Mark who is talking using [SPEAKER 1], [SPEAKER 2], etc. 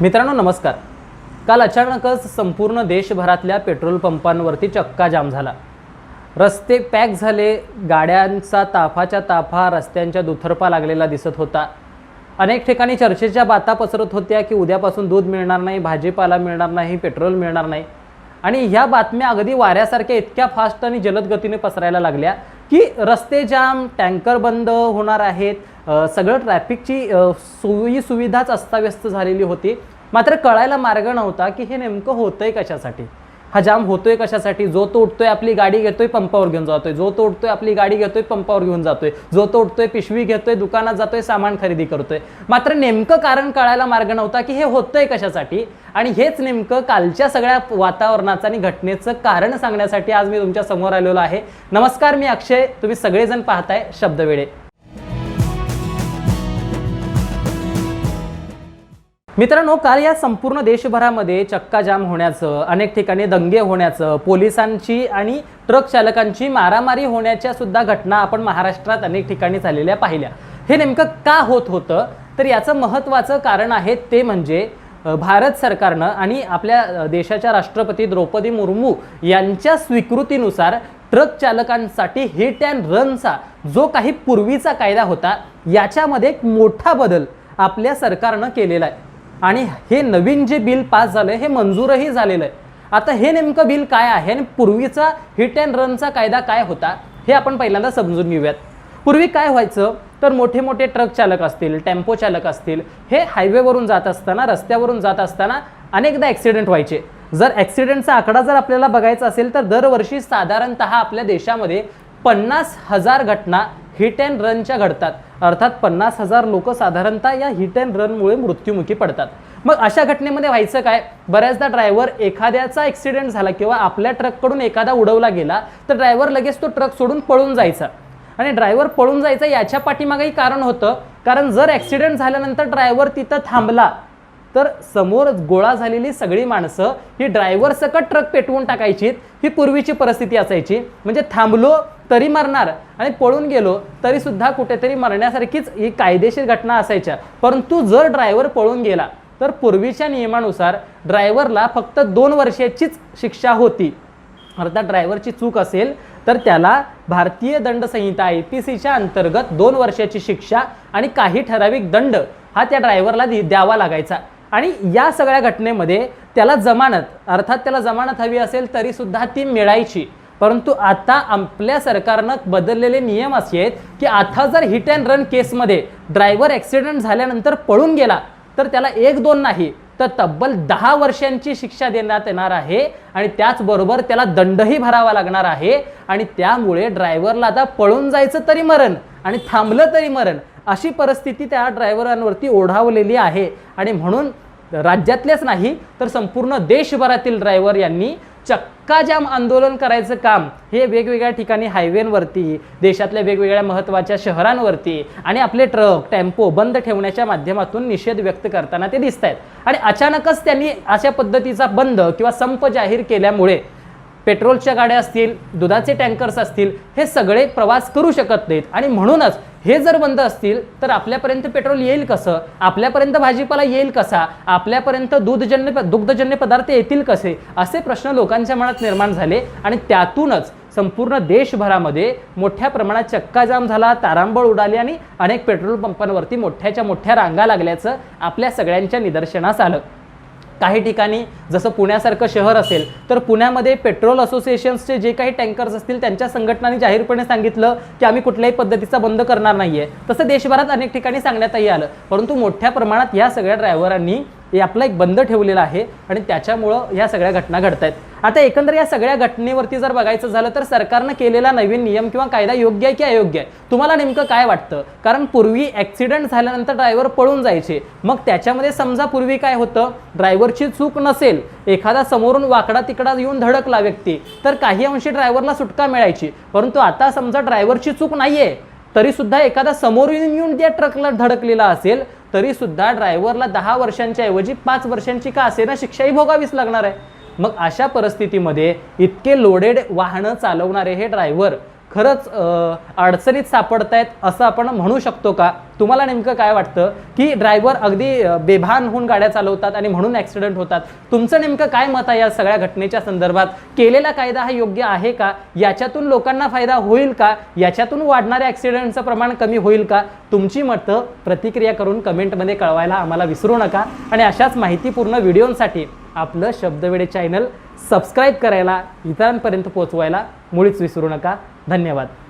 [SPEAKER 1] मित्रांनो नमस्कार. काल अचानकच संपूर्ण देशभरातल्या पेट्रोल पंपांवरती चक्का जाम झाला. रस्ते पॅक झाले गाड्यांचा ताफाच्या ताफा रस्त्यांच्या दुथरपा लागलेला दिसत होता. अनेक ठिकाणी चर्चेच्या बाता पसरत होत्या की उद्यापासून दूध मिळणार नाही भाजीपाला मिळणार नाही पेट्रोल मिळणार नाही. आणि ह्या बातम्या अगदी वाऱ्यासारख्या इतक्या फास्ट आणि जलद गतीने पसरायला लागल्या की रस्ते जाम टँकर बंद होणार आहेत सगळं ट्रॅफिकची सोयी सुविधाच अस्ताव्यस्त झालेली होती. मात्र कळायला मार्ग नव्हता की हे नेमकं होतंय कशासाठी? हा जाम होतोय कशासाठी? जो तो उठतोय आपली गाडी घेतोय पंपावर घेऊन जातोय. जो तो उठतोय आपली गाडी घेतोय पंपावर घेऊन जातोय. जो तो उठतोय पिशवी घेतोय दुकानात जातोय सामान खरेदी करतोय. मात्र नेमकं कारण कळायला मार्ग नव्हता की हे होतंय कशासाठी? आणि हेच नेमकं कालच्या सगळ्या वातावरणाचं आणि घटनेचं कारण सांगण्यासाठी आज मी तुमच्यासमोर आलेलो आहे. नमस्कार मी अक्षय. तुम्ही सगळेजण पाहताय शब्दवेळे मित्रांनो काल या संपूर्ण देशभरामध्ये चक्काजाम होण्याचं अनेक ठिकाणी दंगे होण्याचं पोलिसांची आणि ट्रक चालकांची मारामारी होण्याच्या सुद्धा घटना आपण महाराष्ट्रात अनेक ठिकाणी झालेल्या पाहिल्या. हे नेमकं का होत होतं? तर याचं महत्त्वाचं कारण आहे ते म्हणजे भारत सरकारनं आणि आपल्या देशाच्या राष्ट्रपती द्रौपदी मुर्मू यांच्या स्वीकृतीनुसार ट्रक चालकांसाठी हिट अँड रनचा जो काही पूर्वीचा कायदा होता याच्यामध्ये एक मोठा बदल आपल्या सरकारनं केलेला आहे. आणि हे नवीन जे बिल पास झालं हे मंजूरही झालेलं आहे. आता हे नेमकं बिल काय आहे आणि पूर्वीचा हिट अँड रनचा कायदा काय होता हे आपण पहिल्यांदा समजून घेऊयात. पूर्वी काय व्हायचं तर मोठे मोठे ट्रक चालक असतील टेम्पो चालक असतील हे हायवेवरून जात असताना रस्त्यावरून जात असताना अनेकदा ॲक्सिडेंट व्हायचे. जर ॲक्सिडेंटचा आकडा जर आपल्याला बघायचा असेल तर दरवर्षी साधारणत आपल्या देशामध्ये पन्नास हजार घटना हिट अँड रनच्या घडतात. अर्थात पन्नास हजार लोक साधारणतः या हिट अँड रनमुळे मृत्युमुखी पडतात. मग अशा घटनेमध्ये व्हायचं काय? बऱ्याचदा ड्रायव्हर एखाद्याचा ॲक्सिडेंट झाला किंवा आपल्या ट्रककडून एखादा उडवला गेला तर ड्रायव्हर लगेच तो ट्रक सोडून पळून जायचा. आणि ड्रायव्हर पळून जायचा याच्या पाठीमागेही कारण होतं. कारण जर ॲक्सिडेंट झाल्यानंतर ड्रायव्हर तिथं थांबला तर समोर गोळा झालेली सगळी माणसं ही ड्रायव्हर सकट ट्रक पेटवून टाकायची ही पूर्वीची परिस्थिती असायची. म्हणजे थांबलो तरी मरणार आणि पळून गेलो तरी सुद्धा कुठेतरी मरण्यासारखीच ही कायदेशीर घटना असायच्या. परंतु जर ड्रायव्हर पळून गेला तर पूर्वीच्या नियमानुसार ड्रायव्हरला फक्त दोन वर्षाचीच शिक्षा होती. अर्थात ड्रायव्हरची चूक असेल तर त्याला भारतीय दंड संहिता आय पी सीच्या अंतर्गत दोन वर्षाची शिक्षा आणि काही ठराविक दंड हा त्या ड्रायव्हरला दि- द्यावा लागायचा. आणि या सगळ्या घटनेमध्ये त्याला जमानत अर्थात त्याला जमानत हवी असेल तरीसुद्धा ती मिळायची. परंतु आता आपल्या सरकारनं बदललेले नियम असे आहेत की आता जर हिट अँड रन केसमध्ये ड्रायव्हर ॲक्सिडेंट झाल्यानंतर पळून गेला तर त्याला एक दोन नाही तर तब्बल दहा वर्षांची शिक्षा देण्यात येणार आहे आणि त्याचबरोबर त्याला दंडही भरावा लागणार आहे आणि त्यामुळे ड्रायव्हरला आता पळून जायचं तरी मरण आणि थांबलं तरी मरण अशी परिस्थिती त्या ड्रायव्हरांवरती ओढावलेली आहे. आणि म्हणून राज्यातलेच नाही तर संपूर्ण देशभरातील ड्रायव्हर यांनी चक्काजाम आंदोलन करायचं काम हे वेगवेगळ्या ठिकाणी हायवेंवरती देशातल्या वेगवेगळ्या महत्त्वाच्या शहरांवरती आणि आपले ट्रक टेम्पो बंद ठेवण्याच्या माध्यमातून निषेध व्यक्त करताना ते दिसत आहेत आणि अचानकच त्यांनी अशा पद्धतीचा बंद किंवा संप जाहीर केल्यामुळे पेट्रोलच्या गाड्या असतील दुधाचे टँकर्स असतील हे सगळे प्रवास करू शकत नाहीत. आणि म्हणूनच हे जर बंद असतील तर आपल्यापर्यंत पेट्रोल येईल कसं? आपल्यापर्यंत भाजीपाला येईल कसा? आपल्यापर्यंत दूधजन्य दुग्धजन्य पदार्थ येतील कसे? असे प्रश्न लोकांच्या मनात निर्माण झाले आणि त्यातूनच संपूर्ण देशभरामध्ये मोठ्या प्रमाणात चक्काजाम झाला तारांबळ उडाली आणि अनेक पेट्रोल पंपांवरती मोठ्याच्या मोठ्या रांगा लागल्याचं आपल्या सगळ्यांच्या निदर्शनास आलं. काही ठिकाणी जसं पुण्यासारखं शहर असेल तर पुण्यामध्ये पेट्रोल असोसिएशन्सचे जे काही टँकर्स असतील त्यांच्या संघटनांनी जाहीरपणे सांगितलं की आम्ही कुठल्याही पद्धतीचा बंद करणार नाही आहे तसं देशभरात अनेक ठिकाणी सांगण्यातही आलं. परंतु मोठ्या प्रमाणात या सगळ्या ड्रायव्हरांनी हे आपला एक बंद ठेवलेला आहे आणि त्याच्यामुळं ह्या सगळ्या घटना घडत आहेत आता एकंदर या सगळ्या घटनेवरती जर बघायचं झालं तर सरकारनं केलेला नवीन नियम किंवा कायदा योग्य आहे की अयोग्य आहे? तुम्हाला नेमकं काय वाटतं? कारण पूर्वी ॲक्सिडेंट झाल्यानंतर ड्रायव्हर पळून जायचे. मग त्याच्यामध्ये समजा पूर्वी काय होतं? ड्रायव्हरची चूक नसेल एखादा समोरून वाकडा तिकडा येऊन धडकला व्यक्ती तर काही अंशी ड्रायव्हरला सुटका मिळायची. परंतु आता समजा ड्रायव्हरची चूक नाही आहे तरीसुद्धा एखादा समोरून येऊन त्या ट्रकला धडकलेला असेल तरी सुद्धा ड्रायव्हरला दहा वर्षांच्या ऐवजी पाच वर्षांची का असेना शिक्षाही भोगावीच लागणार आहे? मग अशा परिस्थितीमध्ये इतके लोडेड वाहनं चालवणारे हे ड्रायव्हर खरंच अडचणीत अडचणीत सापडतायत असं आपण म्हणू शकतो का? तुम्हाला नेमकं काय वाटतं? की ड्रायव्हर अगदी बेभान होऊन गाड्या चालवतात आणि म्हणून ॲक्सिडेंट होतात. तुमचं नेमकं काय मत आहे या सगळ्या घटनेच्या संदर्भात? केलेला कायदा हा योग्य आहे का? याच्यातून लोकांना फायदा होईल का? याच्यातून वाढणाऱ्या ॲक्सिडेंटचं प्रमाण कमी होईल का? तुमची मतं प्रतिक्रिया करून कमेंटमध्ये कळवायला आम्हाला विसरू नका. आणि अशाच माहितीपूर्ण व्हिडिओंसाठी आपलं शब्दवेडे चॅनल सबस्क्राईब करायला इतरांपर्यंत पोहोचवायला मुळीच विसरू नका. धन्यवाद.